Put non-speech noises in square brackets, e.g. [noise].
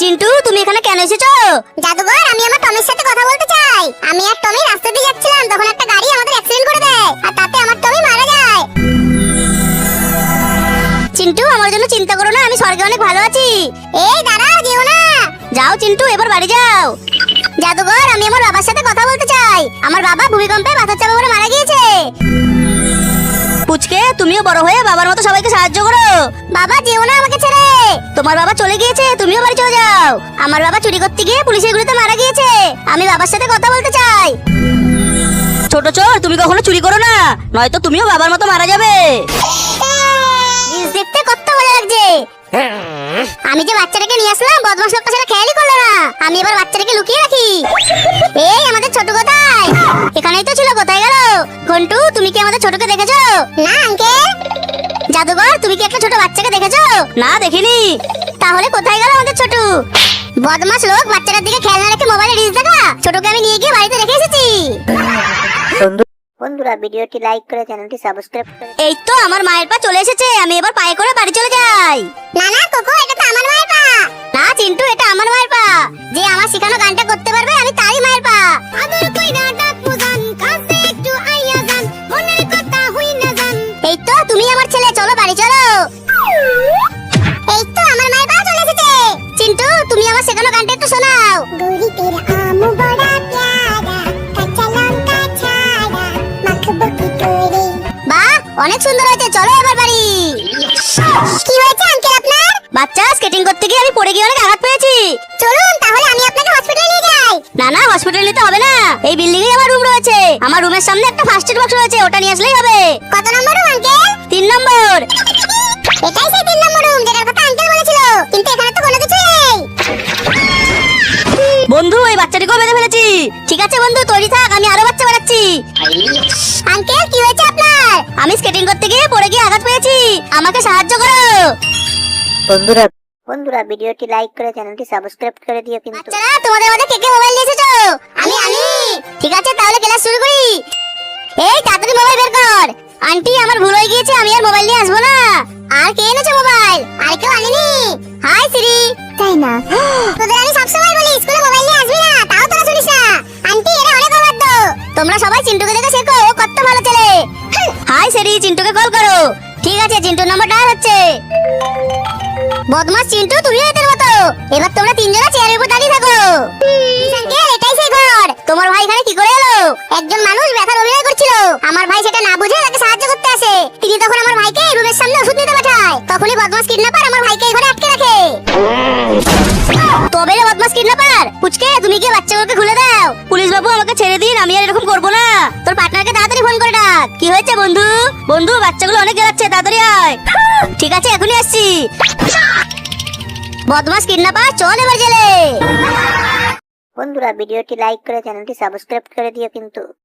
চিন্টু তুমি এখানে কেন এসেছ? জাদুঘর আমি আমার টমির সাথে কথা বলতে চাই। আমি আর টমি রাস্তা দিয়ে যাচ্ছিলাম তখন একটা গাড়ি আমাদের অ্যাক্সিডেন্ট করে দেয় আর তাতে আমার টমি মারা যায়। চিন্টু আমার জন্য চিন্তা করো না আমি স্বর্গে অনেক ভালো আছি। এই দাঁড়াও যেও না। যাও চিন্টু এবার বাড়ি যাও। জাদুঘর আমি আমার বাবার সাথে কথা বলতে চাই। আমার বাবা ভূমিকম্পে মাথার চাপা পড়ে মারা গিয়েছে। পুচকে তুমিও বড় হয়ে বাবার মতো সবাইকে সাহায্য করো। বাবা যেও না আমাকে ছেড়ে। তোমার বাবা চলে গিয়েছে তুমিও বাড়ি চলে যাও। আমার বাবা চুরি করতে গিয়ে পুলিশের গুলিতে মারা গিয়েছে। আমি বাবার সাথে কথা বলতে চাই। ছোট চোর তুমি কখনো চুরি করো না নয়তো তুমিও বাবার মতো মারা যাবে। রিলস দেখতে কত মজা লাগছে। আমি যে বাচ্চাটাকে নিয়ে আসলাম বদমাস লোকটা সেটা খেয়ালই করল না। আমি এবার বাচ্চাটাকে লুকিয়ে রাখি। এই আমাদের ছোট কোথায়? এখানেই তো ছিল কোথায় গেল? ঘন্টু তুমি কি আমাদের ছোটকে দেখেছ? না আঙ্কেল তুমি কি একটা ছোট বাচ্চাকে দেখেছ? না দেখিনি। তাহলে কোথায় গেল আমাদের ছোট? বদমাস লোক বাচ্চাটার দিকে খেয়াল না রেখে মোবাইলে রিলস দেখা? ছোটকে আমি নিয়ে গিয়ে বাড়িতে রেখে এসেছি। বন্ধুরা ভিডিওটি লাইক করে চ্যানেলটি সাবস্ক্রাইব করে এই তো আমার মায়ের পা চলে এসেছে আমি এবার পায়ে করে বাড়ি চলে যাই। না না কোকো এটা তো আমার মায়ের পা। না চিন্টু অনেক সুন্দর হয়েছে, চলো এবার বাড়ি। কি হয়েছে আঙ্কেল আপনার? বাচ্চা স্কেটিং করতে গিয়ে আমি পড়ে গিয়ে অনেক আঘাত পেয়েছি। চলুন, তাহলে আমি আপনাকে হসপিটালে নিয়ে যাই। না না হসপিটাল নিতে হবে না। এই বিল্ডিং এ আমার রুম রয়েছে। আমার রুমের সামনে একটা ফার্স্ট এড বক্স রয়েছে, ওটা নিয়ে আসলেই হবে। কত নম্বর রুম আঙ্কেল তিন নম্বর। এটাই সেই তিন নম্বর রুম যেটার কথা আঙ্কেল বলেছিল। কিন্তু এখানে তো কোনো কিছুই নেই। বন্ধু, এই বাচ্চাটিকেও বেঁধে ফেলেছি। ঠিক আছে বন্ধু, তৈরি থাক, আমি আরও বাচ্চা বানাচ্ছি। আঙ্কেল কি হয়েছে? আমি স্কেটিং করতে গিয়ে পড়ে গিয়ে আঘাত পেয়েছি। আমাকে সাহায্য করো। বন্ধুরা বন্ধুরা ভিডিওটি লাইক করে চ্যানেলটি সাবস্ক্রাইব করে দিও কিন্তু। বাচ্চারা তোমাদের মধ্যে কে কে মোবাইল নিয়ে এসেছ? আমি আমি। ঠিক আছে তাহলে ক্লাস শুরু করি। এই তাড়াতাড়ি মোবাইল বের কর। আন্টি আমার ভুল হয়ে গিয়েছে আমি আর মোবাইল নিয়ে আসব না। আর কে এনেছে মোবাইল আর কেউ আনেনি? হাই সিরি তাই না? [gasps] তোদের সিরি চিন্টুকে কল করো। ঠিক আছে চিন্টুর নাম্বার ডায়াল হচ্ছে। বদমাস চিন্টু তুমিও এদের মতো। এবার তোমরা তিনজনা চেয়ারের উপর দাঁড়িয়ে থাকো। আঙ্কেল এটাই সেই ঘর। তোমার ভাই এখানে কি করে এলো? একজন মানুষ ব্যথার অভিনয় করছিল। আমার ভাই সেটা না বুঝে তাকে সাহায্য করতে আসে। তিনি তখন আমার ভাইকে রুমের সামনে ওষুধ নিতে পাঠায়। তখনই বদমাস কিডন্যাপার আমার ভাইকে এই ঘরে আটকে রাখে। তবে রে বদমাস কিডন্যাপার পুচকে তুমি কি বাচ্চাগুলোকে খুলে হয়েছে, বন্ধু? বন্ধু, বাচ্চাগুলো অনেক গেলাচ্ছে তাড়াতাড়ি আয়। ঠিক আছে, এখনই আসছি। বদমাস কিডন্যাপার, চল এবার জেলে। বন্ধুরা, ভিডিওটি লাইক করে চ্যানেলটি সাবস্ক্রাইব করে দিও কিন্তু।